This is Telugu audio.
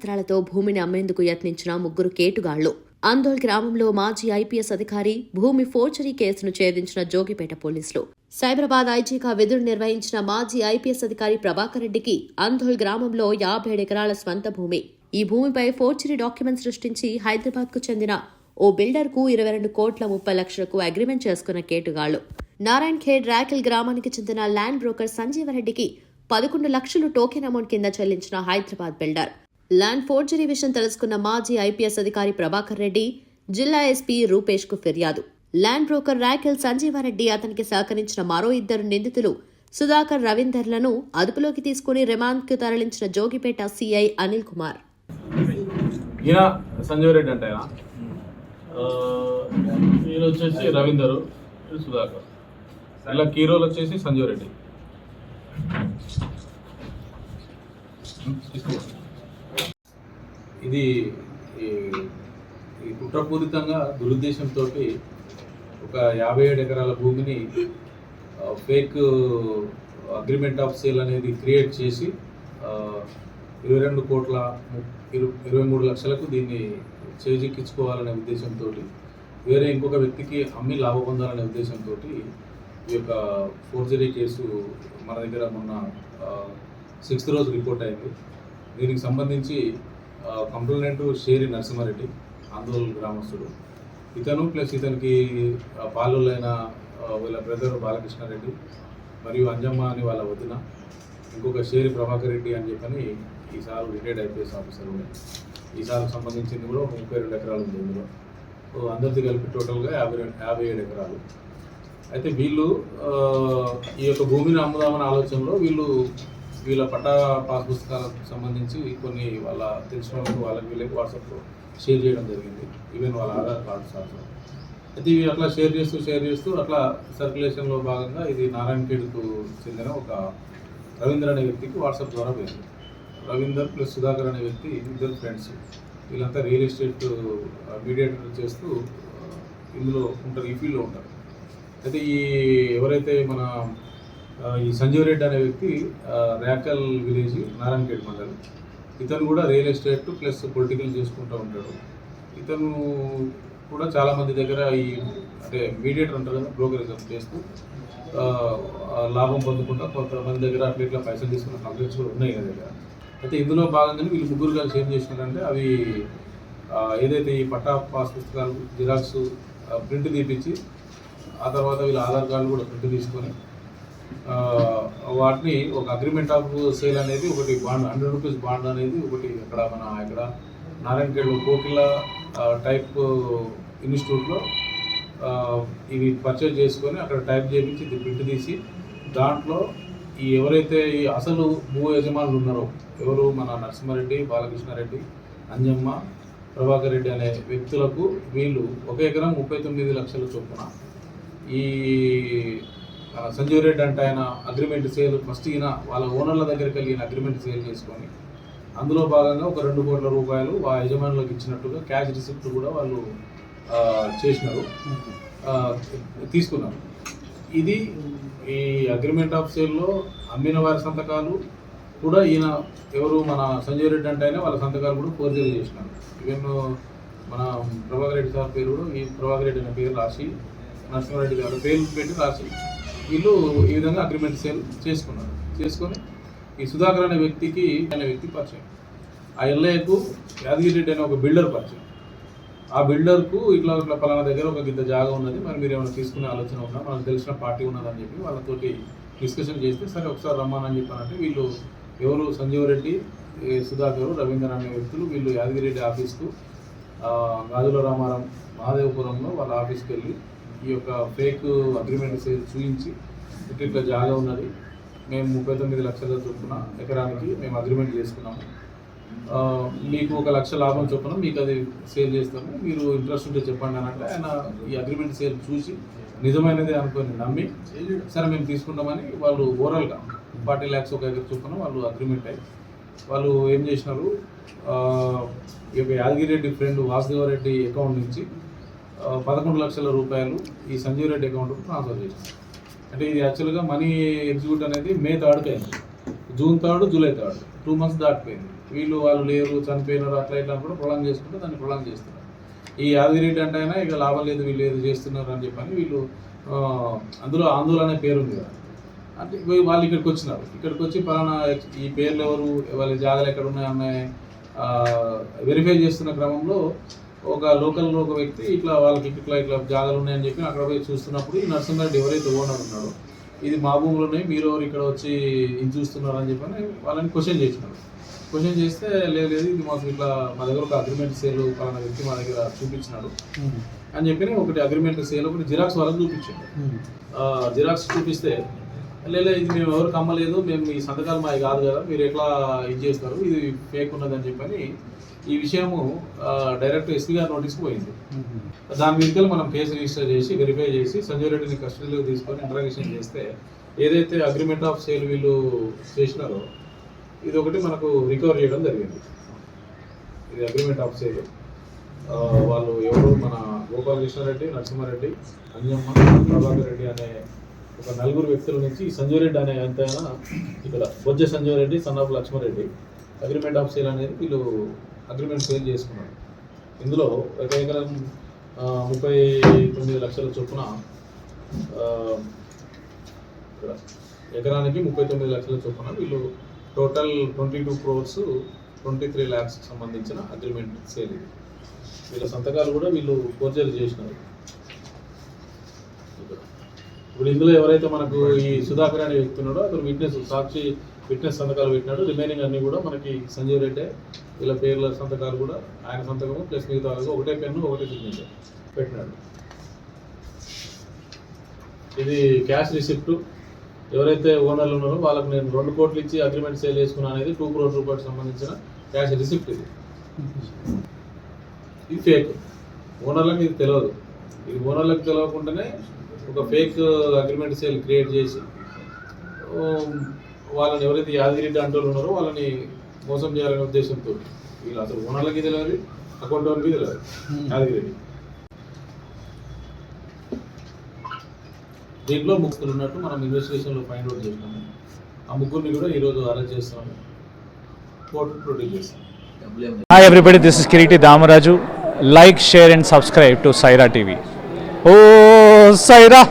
పత్రాలతో భూమిని అమ్మేందుకు యత్నించిన ముగ్గురు కేటుగాళ్ళు. అందోల్ గ్రామంలో మాజీ ఐపీఎస్ అధికారి భూమి ఫోర్చరీ కేసును ఛేదించిన జోగిపేట పోలీసులు. సైబరాబాద్ ఐజీగా విధులు నిర్వహించిన మాజీ ఐపీఎస్ అధికారి ప్రభాకర్ రెడ్డికి ఆందోళ్ గ్రామంలో యాభై ఎకరాల స్వంత భూమి. ఈ భూమిపై ఫోర్చరీ డాక్యుమెంట్ సృష్టించి హైదరాబాద్కు చెందిన ఓ బిల్డర్కు ఇరవై రెండు కోట్ల ముప్పై లక్షలకు అగ్రిమెంట్ చేసుకున్న కేటుగాళ్ళు. నారాయణ్ ఖేడ్ రాకిల్ గ్రామానికి చెందిన ల్యాండ్ బ్రోకర్ సంజీవరెడ్డికి పదకొండు లక్షలు టోకెన్ అమౌంట్ కింద చెల్లించిన హైదరాబాద్ బిల్డర్. ల్యాండ్ ఫోర్జరీ విషయం తెలుసుకున్న మాజీ ఐపీఎస్ అధికారి ప్రభాకర్ రెడ్డి జిల్లా ఎస్పీ రూపేష్కు ఫిర్యాదు. ల్యాండ్ బ్రోకర్ రాకెల్ సంజీవారెడ్డి అతనికి సహకరించిన మరో ఇద్దరు నిందితులు సుధాకర్ రవీందర్లను అదుపులోకి తీసుకుని రిమాండ్కు తరలించిన జోగిపేట సిఐ అనిల్ కుమార్. ఈయన సంజీవ్ రెడ్డి అంటే ఈయన వచ్చేసి సుధాకర్. ఇలా కీరోలు వచ్చేసి సంజీవ్ రెడ్డి ఇది ఈ ఈ కుట్రపూరితంగా దురుద్దేశంతో ఒక యాభై ఏడు ఎకరాల భూమిని ఫేక్ అగ్రిమెంట్ ఆఫ్ సేల్ అనేది క్రియేట్ చేసి ఇరవై రెండు కోట్ల ఇరు- ఇరవై మూడు లక్షలకు దీన్ని చేజిక్కించుకోవాలనే ఉద్దేశంతో వేరే ఇంకొక వ్యక్తికి అమ్మి లాభం పొందాలనే ఉద్దేశంతో ఈ యొక్క ఫోర్జరీ కేసు మన దగ్గర మొన్న సిక్స్త్ రోజు రిపోర్ట్ అయింది. దీనికి సంబంధించి కంప్లైంట్ షేరి నరసింహారెడ్డి ఆందోళన గ్రామస్తుడు. ఇతను ప్లస్ ఇతనికి పాలులైన వీళ్ళ బ్రదర్ బాలకృష్ణారెడ్డి మరియు అంజమ్మ అని వాళ్ళ వదిన ఇంకొక షేరి ప్రభాకర్ రెడ్డి అని చెప్పని ఈసారి రిటైర్డ్ ఐపీఎస్ ఆఫీసర్ ఉన్నాయి ఈసారి సంబంధించింది కూడా ఒక ముప్పై రెండు ఎకరాలు ఉంది ఇందులో. అందరిది కలిపి టోటల్గా యాభై రెండు యాభై ఏడు ఎకరాలు. అయితే వీళ్ళు ఈ యొక్క భూమిని అమ్ముదామనే ఆలోచనలో వీళ్ళు వీళ్ళ పట్టా పాస్ పుస్తకాలకు సంబంధించి కొన్ని వాళ్ళ తెలిసిన వాళ్ళకి వాళ్ళకి వీళ్ళకి వాట్సాప్లో షేర్ చేయడం జరిగింది. ఈవెన్ వాళ్ళ ఆధార్ కార్డు సార్ అయితే ఇవి అట్లా షేర్ చేస్తూ షేర్ చేస్తూ అట్లా సర్క్యులేషన్లో భాగంగా ఇది నారాయణఖేడ్కు చెందిన ఒక రవీంద్ర అనే వ్యక్తికి వాట్సాప్ ద్వారా పోయింది. రవీందర్ ప్లస్ సుధాకర్ అనే వ్యక్తి ఇద్దరు ఫ్రెండ్స్. వీళ్ళంతా రియల్ ఎస్టేట్ మీడియేటర్ చేస్తూ ఇందులో ఉంటారు ఈ ఫీల్డ్లో ఉంటారు. అయితే ఈ ఎవరైతే మన ఈ సంజీవ్ రెడ్డి అనే వ్యక్తి ఆ, ర్యాకల్ విలేజ్ నారాయణఖేడ్ మండలం. ఇతను కూడా రియల్ ఎస్టేట్ ప్లస్ పొలిటికల్ చేసుకుంటూ ఉంటాడు. ఇతను కూడా చాలామంది దగ్గర ఈ అంటే మీడియేటర్ ఉంటారు కదా బ్రోకరిజం చేస్తూ లాభం పొందుకుంటా కొంతమంది దగ్గర అట్లా ఇట్లా పైసలు తీసుకున్న కంప్లైంట్స్ కూడా ఉన్నాయి కదా దగ్గర. అయితే ఇందులో భాగంగానే వీళ్ళు ముగ్గురు కలిసి ఏం చేసినారంటే అవి ఏదైతే ఈ పట్టా పాస్ పుస్తకాలు జిరాక్స్ ప్రింట్ తీపించి ఆ తర్వాత వీళ్ళ ఆధార్ కార్డు కూడా ప్రింట్ తీసుకొని వాటిని ఒక అగ్రిమెంట్ ఆఫ్ సేల్ అనేది ఒకటి బాండ్ హండ్రెడ్ రూపీస్ బాండ్ అనేది ఒకటి అక్కడ మన ఇక్కడ నారాయణఖేడ్లో కోకిల టైప్ ఇన్స్టిట్యూట్లో ఇవి పర్చేజ్ చేసుకొని అక్కడ టైప్ చేయించి ఇది ప్రింట్ తీసి దాంట్లో ఈ ఎవరైతే ఈ అసలు భూ యజమానులు ఉన్నారో ఎవరు మన నరసింహారెడ్డి బాలకృష్ణారెడ్డి అంజమ్మ ప్రభాకర్ రెడ్డి అనే వ్యక్తులకు వీళ్ళు ఒక ఎకరం ముప్పై తొమ్మిది లక్షల చొప్పున ఈ సంజీవ్ రెడ్డి అంటే ఆయన అగ్రిమెంట్ సేల్ ఫస్ట్ ఈయన వాళ్ళ ఓనర్ల దగ్గరికి వెళ్ళి ఈయన అగ్రిమెంట్ సేల్ చేసుకొని అందులో భాగంగా ఒక రెండు కోట్ల రూపాయలు ఆ యజమానులకు ఇచ్చినట్టుగా క్యాష్ రిసిప్ట్ కూడా వాళ్ళు చేసినారు. తీసుకున్నారు. ఇది ఈ అగ్రిమెంట్ ఆఫ్ సేల్లో అమ్మిన వారి సంతకాలు కూడా ఈయన ఎవరు మన సంజయ్ రెడ్డి అంటే అయినా వాళ్ళ సంతకాలు కూడా ఫోర్జరీ చేసినారు. ఈవెన్ మన ప్రభాకర్ రెడ్డి సార్ పేరు కూడా ఈ ప్రభాకర్ రెడ్డి అనే పేరు రాసి నరసింహారెడ్డి గారు పేరు పెట్టి రాసి వీళ్ళు ఈ విధంగా అగ్రిమెంట్ సేల్ చేసుకున్నారు. చేసుకొని ఈ సుధాకర్ అనే వ్యక్తికి అనే వ్యక్తి పరిచయం. ఆ ఎల్ఐకు యాదగిరి రెడ్డి అనే ఒక బిల్డర్ పరిచయం. ఆ బిల్డర్కు ఇట్లా ఇట్లా పలానా దగ్గర ఒక గిద్ద జాగా ఉన్నది మరి మీరు ఏమైనా తీసుకునే ఆలోచన ఉన్నా మనకు తెలిసిన పార్టీ ఉన్నదని చెప్పి వాళ్ళతోటి డిస్కషన్ చేస్తే సరే ఒకసారి రమ్మానని చెప్పానంటే వీళ్ళు ఎవరు? సంజీవ్ రెడ్డి ఏ సుధాకర్ రవీంద్ర అనే వ్యక్తులు వీళ్ళు యాదగిరెడ్డి ఆఫీస్కు గాజుల రామారం మహాదేవపురంలో వాళ్ళ ఆఫీస్కి వెళ్ళి ఈ యొక్క ఫేక్ అగ్రిమెంట్ సేల్ చూపించి ఇట్లా జాగా ఉన్నది. మేము ముప్పై తొమ్మిది లక్షల చొప్పున ఎకరానికి మేము అగ్రిమెంట్ చేసుకున్నాము. మీకు ఒక లక్ష లాభం చొప్పున మీకు అది సేల్ చేస్తాము. మీరు ఇంట్రెస్ట్ ఉంటే చెప్పండి అనంటే ఆయన ఈ అగ్రిమెంట్ సేల్ చూసి నిజమైనదే అనుకొని నమ్మి సరే మేము తీసుకుంటామని వాళ్ళు ఓవరాల్గా ఫార్టీ ల్యాక్స్ ఒక ఎకర్ చొప్పున వాళ్ళు అగ్రిమెంట్ అయ్యి వాళ్ళు ఏం చేసినారు? ఈ యొక్క యాదగిరెడ్డి ఫ్రెండ్ వాసుదేవరెడ్డి అకౌంట్ నుంచి పదకొండు లక్షల రూపాయలు ఈ సంజీవ్ రెడ్డి అకౌంట్కు ట్రాన్స్ఫర్ చేసినారు అంటే ఇది యాక్చువల్గా మనీ ఎగ్జిక్యూట్ అనేది మే థర్డ్కి అయింది. June third July third two months దాటిపోయింది. వీళ్ళు వాళ్ళు లేరు చనిపోయినారు అట్లా ఇట్లా కూడా ప్రొలాంగ్ చేసుకుంటే దాన్ని ప్రొలాంగ్ చేస్తున్నారు. ఈ యాదగిరి అంటే అయినా ఇక లాభం లేదు వీళ్ళు ఏదో చేస్తున్నారు అని చెప్పని వీళ్ళు అందులో ఆందోళన అనే పేరు ఉంది కదా. అంటే వాళ్ళు ఇక్కడికి వచ్చినారు. ఇక్కడికి వచ్చి పలానా ఈ పేర్లు ఎవరు వాళ్ళ జాగాలు ఎక్కడ ఉన్నాయన్న వెరిఫై చేస్తున్న క్రమంలో ఒక లోకల్లో ఒక వ్యక్తి ఇట్లా వాళ్ళకి ఇట్లా ఇట్లా జాగాలు ఉన్నాయని చెప్పి అక్కడ పోయి చూస్తున్నప్పుడు ఈ నరసింహారెడ్డి ఎవరైతే ఓనర్ ఉన్నాడో ఇది మా భూములు ఉన్నాయి మీరు ఎవరు ఇక్కడ వచ్చి ఇది చూస్తున్నారు అని చెప్పని వాళ్ళని క్వశ్చన్ చేసినారు. క్వశ్చన్ చేస్తే లేదు లేదు ఇది మాకు ఇట్లా మా దగ్గర ఒక అగ్రిమెంట్ సేల్ పలానా వ్యక్తి మా దగ్గర చూపించినాడు అని చెప్పి ఒకటి అగ్రిమెంట్ సేల్ ఒకటి జిరాక్స్ వాళ్ళకి చూపించాడు ఆ, జిరాక్స్ చూపిస్తే లేదు ఇది మేము ఎవరికి అమ్మలేదు మేము ఈ సంతకాలు మాది కాదు కదా మీరు ఎట్లా ఇది చేస్తారు? ఇది ఫేక్ ఉన్నది అని చెప్పని ఈ విషయము డైరెక్ట్ ఎస్పీ గారి నోటీస్కి పోయింది. దాని మీదకి మనం కేసు రిజిస్టర్ చేసి వెరిఫై చేసి సంజయ్ రెడ్డిని కస్టడీలో తీసుకొని ఇంటరాగేషన్ చేస్తే ఏదైతే అగ్రిమెంట్ ఆఫ్ సేల్ వీళ్ళు చేసినారో ఇది ఒకటి మనకు రికవర్ చేయడం జరిగింది. ఇది అగ్రిమెంట్ ఆఫ్ సేల్ వాళ్ళు ఎవరు? మన గోపాలకృష్ణారెడ్డి నరసింహారెడ్డి అంజమ్మ ప్రభాకర్ రెడ్డి అనే ఒక నలుగురు వ్యక్తుల నుంచి సంజయ్ రెడ్డి అనే ఎంతైనా ఇక్కడ Bojja Sanjay Reddy son of Lakshmareddy agreement of sale అనేది వీళ్ళు అగ్రిమెంట్ సేల్ చేసుకున్నారు. ఇందులో ఒక ఎకరం ముప్పై తొమ్మిది లక్షల చొప్పున ఇక్కడ ఎకరానికి ముప్పై తొమ్మిది లక్షల చొప్పున వీళ్ళు total twenty two crores twenty three lakhs సంబంధించిన అగ్రిమెంట్ సేల్ ఇది. వీళ్ళ సంతకాలు కూడా వీళ్ళు ఫోర్జరీ చేసినారు. ఇప్పుడు ఇందులో ఎవరైతే మనకు ఈ సుధాకర్ అనే వ్యక్తి ఉన్నాడో అతను విట్నెస్ సాక్షి విట్నెస్ సంతకాలు పెట్టినాడు. రిమైనింగ్ అన్ని కూడా మనకి సంజయ్ రెడ్డి వీళ్ళ పేర్ల సంతకాలు కూడా ఆయన సంతకము ప్లస్ మిగతా ఒకటే పెన్ను ఒకటే సిగ్నేచర్ పెట్టినాడు. ఇది క్యాష్ రిసిప్ట్ ఎవరైతే ఓనర్లు ఉన్నారో వాళ్ళకి నేను రెండు కోట్లు ఇచ్చి అగ్రిమెంట్ సేల్ చేసుకున్నా అనేది టూ క్రోడ్ రూపాయలకు సంబంధించిన క్యాష్ రిసిప్ట్ ఇది. ఇది ఫేక్ ఓనర్లకు ఇది తెలియదు. ఇది ఓనర్లకు తెలియకుండానే ఒక ఫేక్ అగ్రిమెంట్ సేల్ క్రియేట్ చేసి వాళ్ళని ఎవరైతే యాదగిరి అంటూ ఉన్నారో వాళ్ళని మోసం చేయాలనే ఉద్దేశంతో వీళ్ళు అసలు ఓనర్లకి తెలియదు అకౌంట్ వాళ్ళకి తెలియదు యాదగిరి. దీంట్లో ముగ్గురు ఉన్నట్టు మనం ఇన్వెస్టిగేషన్లో ఫైండ్ అవుట్ చేసినాము. ఆ ముగ్గురిని కూడా ఈరోజు అరెస్ట్ చేస్తున్నాము కోర్టు ప్రొడ్యూస్ చేస్తాం Hi everybody, this is Kiriti Damaraju. Like, share and subscribe to Saira TV. Oh, selesai dah